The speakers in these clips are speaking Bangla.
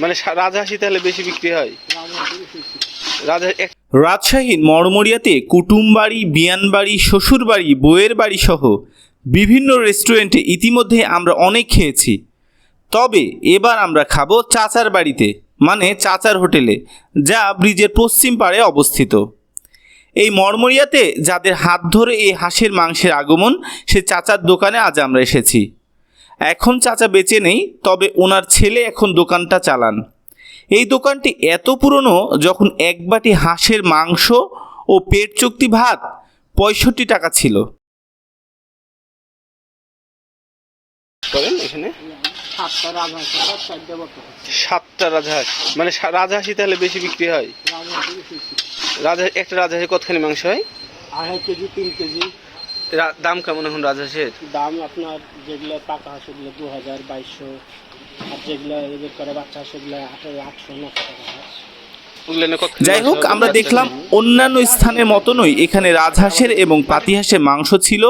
মানে রাজহাঁসই তাহলে বেশি বিক্রি হয়? রাজশাহীর মরমরিয়াতে কুটুমবাড়ি, বিয়ানবাড়ি, শ্বশুরবাড়ি বউয়ের বাড়ি সহ বিভিন্ন রেস্টুরেন্টে ইতিমধ্যে আমরা অনেক খেয়েছি। তবে এবার আমরা খাব চাচার বাড়িতে মানে চাচার হোটেলে, যা ব্রিজের পশ্চিম পাড়ে অবস্থিত। এই মরমরিয়াতে যাদের হাত ধরে এই হাঁসের মাংসের আগমন, সে চাচার দোকানে আজ আমরা এসেছি। এখন চাচা বেঁচে নেই তবে ওনার ছেলে এখন দোকানটা চালান। এই দোকানটি এত পুরনো যখন এক বাটি হাঁসের মাংস ও পেট চুক্তি ভাত পঁয়ষট্টি টাকা ছিল। এখানে? সাতটা রাজহাঁস। মানে রাজহাঁসই তাহলে বেশি বিক্রি হয়। রাজহাঁস একটা রাজহাঁসে কতখানি মাংস হয়? আড়াই কেজি তিন কেজি। দাম কেমন এখন রাজহাঁসের দাম আপনার যেগুলো পাকা হাঁস ওগুলো দু হাজার বাইশশো আর যেগুলো এদের করে বাচ্চা হাঁস ওগুলো আঠারো আটশো নশো টাকা হাঁস যাই হোক আমরা দেখলাম অন্যান্য স্থানের মতনই এখানে রাজহাঁসের এবং পাতিহাঁসের মাংস ছিল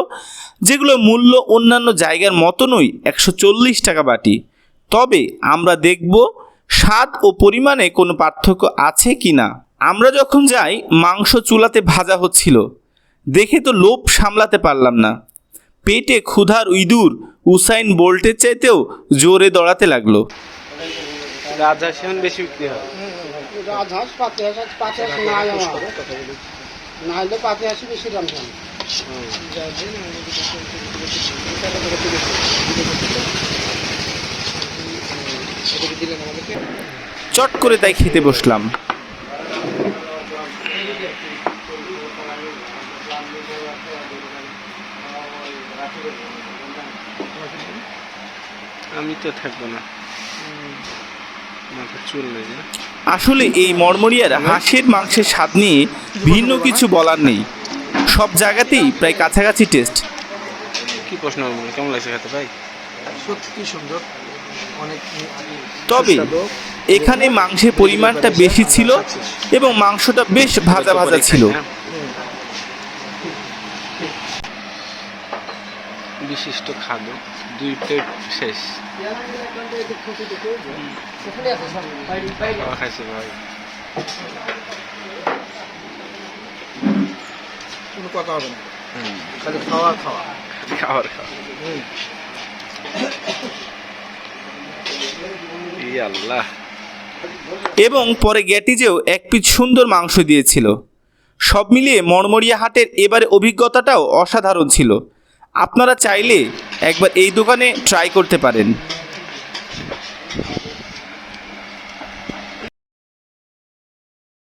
যেগুলো মূল্য অন্যান্য জায়গার মতনই একশো চল্লিশ টাকা বাটি। তবে আমরা দেখব স্বাদ ও পরিমাণে কোনো পার্থক্য আছে কি না আমরা যখন যাই মাংস চুলাতে ভাজা হচ্ছিল। দেখে তো লোভ সামলাতে পারলাম না। পেটে ক্ষুধার ইঁদুর উসাইন বোল্টের চাইতেও জোরে দৌড়াতে লাগল। রাজহাঁস এখন বেশি বিক্রি হয়। রাজহাঁস পাতি হাঁস পাতি হাঁস নাই না হলে পাতি হাঁসই বেশি দাম চট করে তাই খেতে বসলাম। আমি তো থাকব না। আসলে এই মরমরিয়ার হাঁসের মাংসের স্বাদ নিয়ে ভিন্ন কিছু বলার নেই। সব জায়গাতেই প্রায় কাছাকাছি টেস্ট। কি প্রশ্ন কেমন লাগছে খেতে ভাই? সত্যি সুন্দর। অনেক তবে এখানে মাংসের পরিমাণটা বেশি ছিল এবং মাংসটা বেশ ভাজা ভাজা ছিল। বিশিষ্ট খাদ্য দুই প্লেট শেষ। খাওয়া খাইছে ভাই। কোনো কথা হবে না। খালি খাওয়া খাওয়া। খাবার খাওয়া। আল্লাহ। এবং পরে গ্যাটিজেও এক পিস সুন্দর মাংস দিয়েছিল। সব মিলিয়ে মরমরিয়া হাটের এবারে অভিজ্ঞতাটাও অসাধারণ ছিল। আপনারা চাইলে একবার এই দোকানে ট্রাই করতে পারেন।